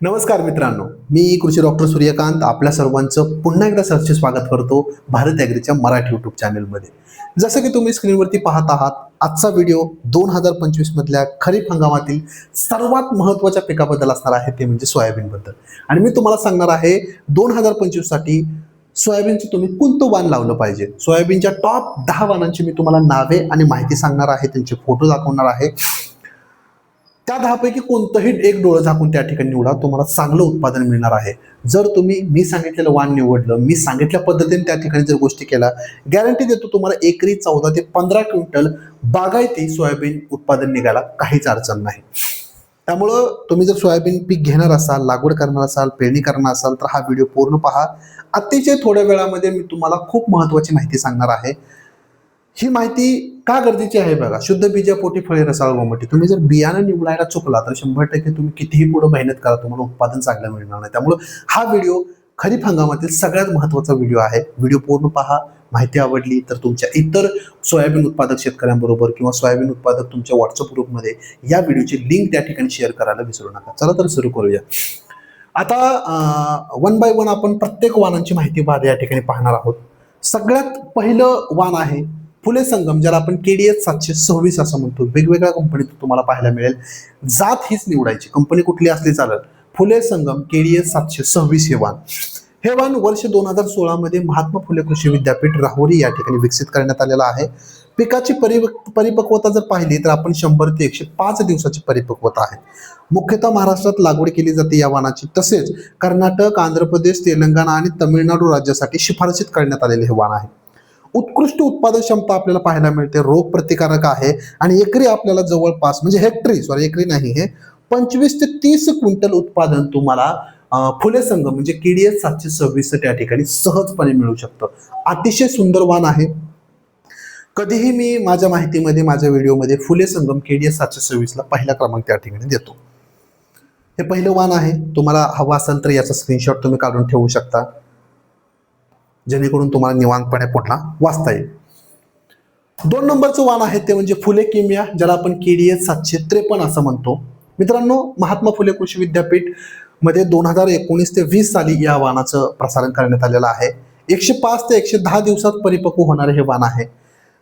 नमस्कार मित्रांनो मी कृषी डॉक्टर सूर्यकांत. आपल्या सर्वांचं पुन्हा एकदा सरचे स्वागत करतो भारत ॲग्रीच्या मराठी यूट्यूब चॅनलमध्ये. जसं की तुम्ही स्क्रीनवरती पाहत आहात आजचा व्हिडिओ दोन हजार पंचवीस मधल्या खरीप हंगामातील सर्वात महत्त्वाच्या पिकाबद्दल असणार आहे ते म्हणजे सोयाबीनबद्दल. आणि मी तुम्हाला सांगणार आहे दोन हजार पंचवीससाठी सोयाबीनचं तुम्ही कोणतं वाण लावलं पाहिजे? सोयाबीनच्या टॉप दहा वाणांची मी तुम्हाला नावे आणि माहिती सांगणार आहे त्यांचे फोटो दाखवणार आहे. त्या दहापैकी कोणतंही एक डोळं झाकून त्या ठिकाणी निवडा तुम्हाला चांगलं उत्पादन मिळणार आहे. जर तुम्ही मी सांगितलेलं वाण निवडलं मी सांगितल्या पद्धतीने त्या ठिकाणी जर गोष्टी केल्या गॅरंटी देतो तुम्हाला एकरी चौदा ते पंधरा क्विंटल बागायती सोयाबीन उत्पादन निघायला काहीच अडचण नाही. त्यामुळं तुम्ही जर सोयाबीन पीक घेणार असाल लागवड करणार असाल पेरणी करणार असाल तर हा व्हिडिओ पूर्ण पहा. अतिशय थोड्या वेळामध्ये मी तुम्हाला खूप महत्त्वाची माहिती सांगणार आहे. ही माहिती का गरजेची आहे बघा? शुद्ध बीजापोटी फळे रसाळ गोमटी. तुम्ही जर बियाणं निवडायला चुकला तर शंभर टक्के तुम्ही कितीही पुढे मेहनत करा तुम्हाला उत्पादन चांगलं मिळणार नाही. त्यामुळं हा व्हिडिओ खरीप हंगामातील सगळ्यात महत्त्वाचा व्हिडिओ आहे. व्हिडिओ पूर्ण पहा माहिती आवडली तर तुमच्या इतर सोयाबीन उत्पादक शेतकऱ्यांबरोबर किंवा सोयाबीन उत्पादक तुमच्या व्हॉट्सअप ग्रुपमध्ये या व्हिडिओची लिंक त्या ठिकाणी शेअर करायला विसरू नका. चला तर सुरू करूया. आता वन बाय वन आपण प्रत्येक वाणांची माहिती बाद या ठिकाणी पाहणार आहोत. सगळ्यात पहिलं वाण आहे फुले संगम ज्याला आपण केडीएस सातशे सव्वीस असं म्हणतो. वेगवेगळ्या कंपनीत तुम्हाला पाहायला मिळेल. जात हीच निवडायची. कंपनी कुठली असली चालत फुले संगम केडीएस सातशे सव्वीस हे वाण हे वाण वर्ष दोन हजार सोळामध्ये महात्मा फुले कृषी विद्यापीठ राहुरी या ठिकाणी विकसित करण्यात आलेलं आहे. पिकाची परिपक् परिपक्वता जर पाहिली तर आपण शंभर ते एकशे पाच दिवसाची परिपक्वता आहे. मुख्यतः महाराष्ट्रात लागवड केली जाते या वाणाची तसेच कर्नाटक आंध्र प्रदेश तेलंगणा आणि तमिळनाडू राज्यासाठी शिफारसीत करण्यात आलेले हे वाण आहे. उत्कृष्ट उत्पादन क्षमता आपल्याला पाहायला मिळते. रोग प्रतिकारक आहे. आणि एकरी आपल्याला जवळपास म्हणजे हेक्टरी सॉरी एकरी नाही हे पंचवीस ते तीस क्विंटल उत्पादन तुम्हाला फुले संघ म्हणजे केडीएस सातशे सव्वीस त्या ठिकाणी सहजपणे मिळू शकतं. अतिशय सुंदर वाण आहे. कधीही मी माझ्या माहितीमध्ये माझ्या व्हिडिओमध्ये फुले संगम केडीएस सातशे सव्वीसला पहिला क्रमांक त्या ठिकाणी देतो. हे पहिलं वाण आहे. तुम्हाला हवा असेल तर याचा स्क्रीनशॉट तुम्ही काढून ठेवू शकता. जेणेकरून तुम्हाला निवांतपणे पुन्हा वाचता येईल. दोन नंबरचं वाण आहे ते म्हणजे फुले किमिया ज्याला आपण केडीएस सातशे त्रेपन्न असं म्हणतो. मित्रांनो महात्मा फुले कृषी विद्यापीठमध्ये दोन हजार एकोणीस ते वीस साली या वाणाचं प्रसारण करण्यात आलेलं आहे. एकशे पाच ते एकशे दहा दिवसात परिपक्व होणारे हे वाण आहे.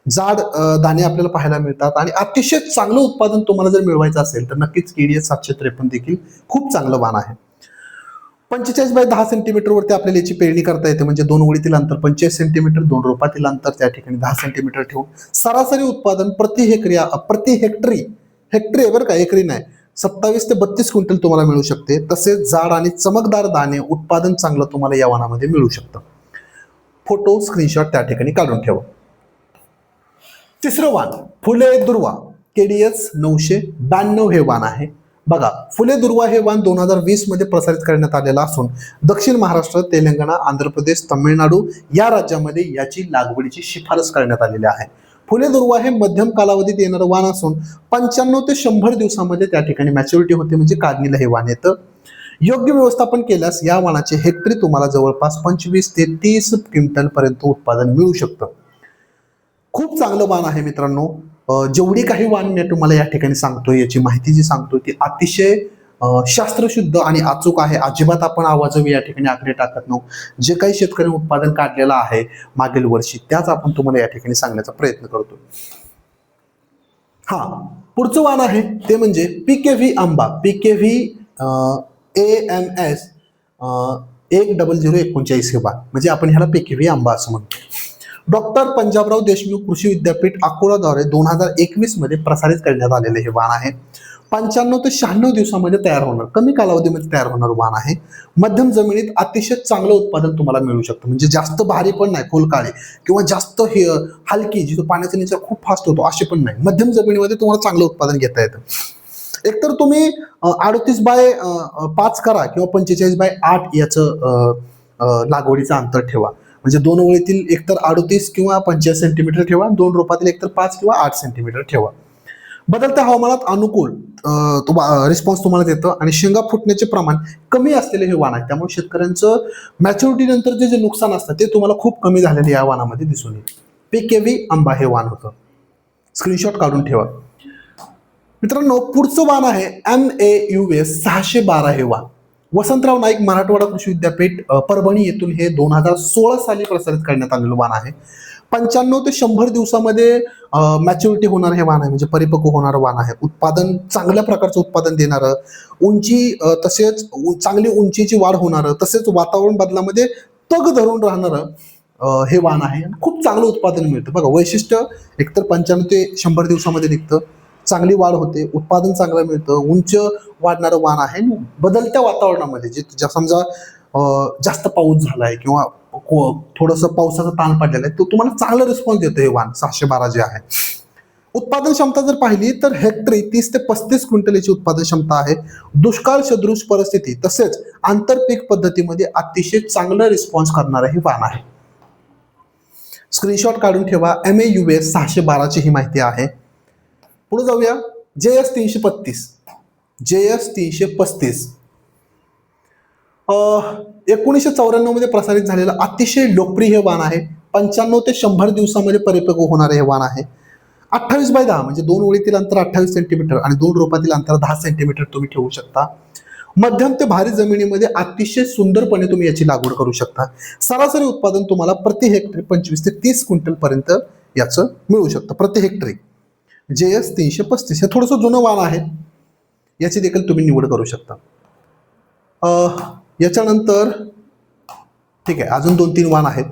जाड दाणे आपल्याला पाहायला मिळतात आणि अतिशय चांगलं उत्पादन तुम्हाला जर मिळवायचं असेल तर नक्कीच केडीएस सातशे त्रेपन्न देखील खूप चांगलं वाण आहे. पंचेचाळीस बाय दहा सेंटीमीटरवरती आपल्याला याची पेरणी करता येते. म्हणजे दोन ओळीतील अंतर पंचेचाळीस सेंटीमीटर दोन रोपातील अंतर त्या ठिकाणी दहा सेंटीमीटर ठेवून सरासरी उत्पादन प्रति हेक्टरी प्रति हेक्टरी हेक्टरी आहे बरं का एकरी नाही. सत्तावीस ते बत्तीस क्विंटल तुम्हाला मिळू शकते. तसेच जाड आणि चमकदार दाणे उत्पादन चांगलं तुम्हाला या वनामध्ये मिळू शकतं. फोटो स्क्रीनशॉट त्या ठिकाणी काढून ठेवा. तिसरं वाण फुले दुर्वा. केडीएस नऊशे ब्याण्णव हे वाण आहे. बघा फुले दुर्वा हे वाण दोन हजार वीसमध्ये प्रसारित करण्यात आलेलं असून दक्षिण महाराष्ट्र तेलंगणा आंध्र प्रदेश तमिळनाडू या राज्यामध्ये याची लागवडीची शिफारस करण्यात आलेली आहे. फुले दुर्वा हे मध्यम कालावधीत येणारं वाण असून पंच्याण्णव ते शंभर दिवसामध्ये त्या ठिकाणी मॅच्युरिटी होते म्हणजे काढणीला हे वाण येतं. योग्य व्यवस्थापन केल्यास या वाणाचे हेक्टरी तुम्हाला जवळपास पंचवीस ते तीस क्विंटल पर्यंत उत्पादन मिळू शकतं. खूप चांगलं वाण आहे मित्रांनो. जेवढी काही वाण मी तुम्हाला या ठिकाणी सांगतोय याची माहिती जी सांगतोय ती अतिशय शास्त्रशुद्ध आणि अचूक आहे. अजिबात आपण आवाजवी या ठिकाणी आकडे टाकत नव्हतो जे काही शेतकरी उत्पादन काढलेलं आहे मागील वर्षी त्याच आपण तुम्हाला या ठिकाणी सांगण्याचा प्रयत्न करतो. हा पुढचं वाण आहे. ते म्हणजे पीके व्ही आंबा. P K V A M S एक डबल झिरो एकोणचाळीस हे बाग म्हणजे आपण ह्याला पीके व्ही आंबा असं म्हणतो. डॉक्टर पंजाबराव देशमुख कृषी विद्यापीठ अकोलाद्वारे दोन हजार एकवीसमध्ये प्रसारित करण्यात आलेले हे वाण आहे. पंच्याण्णव ते शहाण्णव दिवसामध्ये तयार होणार कमी कालावधीमध्ये तयार होणार वाण आहे. मध्यम जमिनीत अतिशय चांगलं उत्पादन तुम्हाला मिळू शकतं. म्हणजे जास्त भारी पण नाही फुलकाळी किंवा जास्त हे हलकी जिथं पाण्याचा निचरा खूप फास्ट होतो असे पण नाही. मध्यम जमिनीमध्ये तुम्हाला चांगलं उत्पादन घेता येतं. एकतर तुम्ही अडतीस बाय पाच करा किंवा पंचेचाळीस बाय आठ याचं लागवडीचं अंतर ठेवा. म्हणजे दोन ओळीतील एकतर अडतीस किंवा पंचेचाळीस सेंटीमीटर ठेवा दोन रोपातील एकतर पाच किंवा आठ सेंटीमीटर ठेवा. बदलत्या हवामानात अनुकूल रिस्पॉन्स तुम्हाला देतं आणि शेंगा फुटण्याचे प्रमाण कमी असलेले हे वाण आहे. त्यामुळे शेतकऱ्यांचं मॅच्युरिटी नंतर जे नुकसान असतं ते तुम्हाला खूप कमी झालेले या वाणामध्ये दिसून येईल. पीकेव्ही आंबा हे वाण होतं. स्क्रीनशॉट काढून ठेवा. मित्रांनो पुढचं वाण आहे एम ए यू एस सहाशे बारा हे वाण वसंतराव नाईक मराठवाडा कृषी विद्यापीठ परभणी येथून हे दोन हजार सोळा साली प्रसारित करण्यात आलेलं वाण आहे. पंच्याण्णव ते शंभर दिवसामध्ये मॅच्युरिटी होणार हे वाण आहे म्हणजे परिपक्व होणारं वाण आहे. उत्पादन चांगल्या प्रकारचं उत्पादन देणारं उंची तसेच उ- चांगली उंचीची वाढ होणारं तसेच वातावरण बदलामध्ये तग धरून राहणारं हे वाण आहे. खूप चांगलं उत्पादन मिळतं. बघा वैशिष्ट्य एकतर पंच्याण्णव ते शंभर दिवसामध्ये निघतं. चांगली वाढ होते उत्पादन चांगलं मिळतं उंच वाढणारं वाण आहे आणि बदलत्या वातावरणामध्ये जे समजा जास्त पाऊस झाला आहे किंवा को- थोडंसं पावसाचा ताण पडलेला आहे तो तुम्हाला चांगला रिस्पॉन्स देतो हे वाण सहाशे बारा जे आहे. उत्पादन क्षमता जर पाहिली तर हेक्टरी तीस ते पस्तीस क्विंटल याची उत्पादन क्षमता आहे. दुष्काळ सदृश परिस्थिती तसेच आंतरपीक पद्धतीमध्ये अतिशय चांगलं रिस्पॉन्स करणारं हे वाण आहे. स्क्रीनशॉट काढून ठेवा. एम ए यू एस सहाशे बाराची ही माहिती आहे. पुढे जाऊया. जे एस तीनशे पत्तीस जे एस तीनशे पस्तीस. एकोणीसशे चौऱ्याण्णवमध्ये प्रसारित झालेलं अतिशय लोकप्रिय हे वाण आहे. पंच्याण्णव ते शंभर दिवसामध्ये परिपक्व होणारे हे वाण आहे. अठ्ठावीस बाय दहा म्हणजे दोन ओळीतील अंतर अठ्ठावीस सेंटीमीटर आणि दोन रोपातील अंतर दहा सेंटीमीटर तुम्ही ठेवू शकता. मध्यम ते भारी जमिनीमध्ये अतिशय सुंदरपणे तुम्ही याची लागवड करू शकता. सरासरी उत्पादन तुम्हाला प्रति हेक्टरी पंचवीस ते तीस क्विंटल पर्यंत याचं मिळू शकतं. प्रति हेक्टरी. जे एस तीनशे पस्तीस हे थोडंसं जुनं वाण आहे. याची देखील तुम्ही निवड करू शकता. याच्यानंतर ठीक आहे अजून दोन तीन वाण आहेत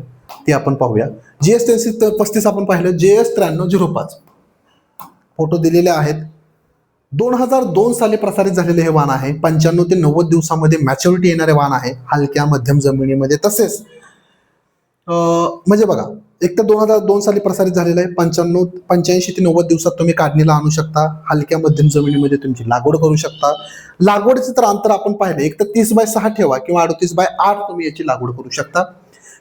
ते आपण पाहूया. जे एस तीनशे पस्तीस आपण पाहिलं जे एस त्र्याण्णव झिरो पाच. फोटो दिलेले आहेत. दोन हजार दोन साली प्रसारित झालेले हे वाण आहे. पंच्याण्णव ते नव्वद दिवसामध्ये मॅच्युरिटी येणारे वाण आहे. हलक्या मध्यम जमिनीमध्ये तसेच. म्हणजे बघा एक तर दोन हजार दोन साली प्रसारित झालेलं आहे. पंच्याण्णव पंच्याऐंशी ते नव्वद दिवसात तुम्ही काढणीला आणू शकता. हलक्या मध्यम जमिनीमध्ये तुमची लागवड करू शकता. लागवडीचं तर अंतर आपण पाहिलं. एक तर तीस बाय सहा ठेवा किंवा अडतीस बाय आठ तुम्ही याची लागवड करू शकता.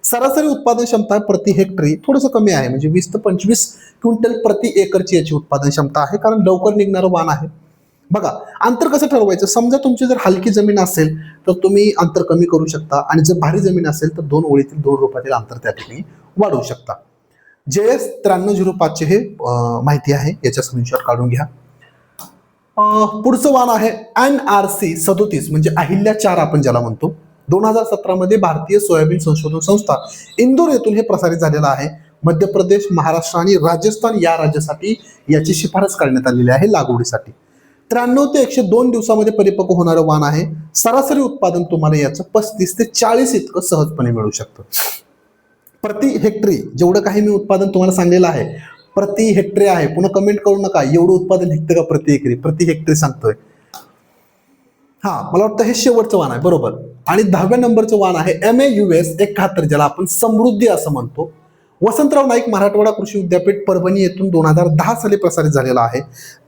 सरासरी उत्पादन क्षमता प्रति हेक्टरी थोडंसं कमी आहे. म्हणजे वीस ते पंचवीस क्विंटल प्रति एकरची याची उत्पादन क्षमता आहे. कारण लवकर निघणारं वाण आहे. बघा अंतर कसं ठरवायचं? समजा तुमची जर हलकी जमीन असेल तर तुम्ही अंतर कमी करू शकता आणि जर भारी जमीन असेल तर दोन ओळीतील दोन रोपातील अंतर त्या ठिकाणी वाढवू शकता. जे एस त्र्याण्णव झिरो पाचचे हे माहिती आहे याच्या स्क्रीनशॉट काढून घ्या. पुढचं वाण आहे एन आर सी सदोतीस म्हणजे अहिल्या चार आपण ज्याला म्हणतो. दोन हजार सतरामध्ये भारतीय सोयाबीन संशोधन संस्था इंदोर येथून हे प्रसारित झालेलं आहे. मध्य प्रदेश महाराष्ट्र आणि राजस्थान या राज्यासाठी याची शिफारस करण्यात आलेली आहे लागवडीसाठी. त्र्याण्णव ते एकशे दोन दिवसामध्ये परिपक्व होणारं वाण आहे. सरासरी उत्पादन तुम्हाला याचं पस्तीस ते चाळीस इतकं सहजपणे मिळू शकतं. प्रति हेक्टरी जेवढं काही मी उत्पादन तुम्हाला सांगलेलं आहे प्रति हेक्टरी आहे. पुन्हा कमेंट करू नका एवढं उत्पादन हेक्टर का प्रति हेक्टरी प्रति हेक्टरी सांगतोय. हा मला वाटतं हे शेवटचं वाण आहे बरोबर. आणि दहाव्या नंबरचं वाण आहे एम ए यू एस एकाहत्तर ज्याला आपण समृद्धी असं म्हणतो. वसंतराव नाईक मराठवाडा कृषी विद्यापीठ परभणी येथून दोन हजार दहा साली प्रसारित झालेला आहे.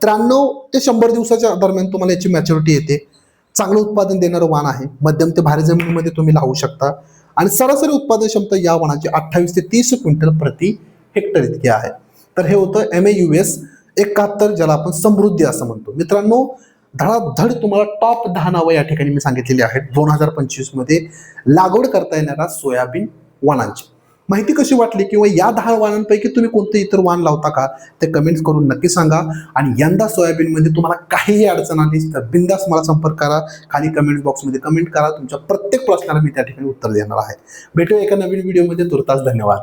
त्र्याण्णव ते शंभर दिवसाच्या दरम्यान तुम्हाला याची मॅच्युरिटी येते. चांगलं उत्पादन देणारं वाण आहे. मध्यम ते भारी जमिनीमध्ये तुम्ही लावू शकता. आणि सरासरी उत्पादन क्षमता या वाणाची अठ्ठावीस ते तीस क्विंटल प्रति हेक्टर इतकी आहे. तर हे होतं एम ए यू एस एकाहत्तर ज्याला आपण समृद्धी असं म्हणतो. मित्रांनो धडाधड तुम्हाला टॉप दहा नावं या ठिकाणी मी सांगितलेली आहेत. दोन हजार पंचवीसमध्ये लागवड करता येणारा सोयाबीन वाणांची. माहिती कशी वाटली किंवा या दहा वाणांपैकी तुम्ही कोणतं इतर वाण लावता का? ते कमेंट्स करून नक्की सांगा. आणि यंदा सोयाबीनमध्ये तुम्हाला काहीही अडचण आली तर बिंदास मला संपर्क करा. खाली कमेंट बॉक्समध्ये कमेंट करा. तुमच्या प्रत्येक प्रश्नाला मी त्या ठिकाणी उत्तर देणार आहे. भेटू एका नवीन व्हिडिओमध्ये तुर्तास धन्यवाद.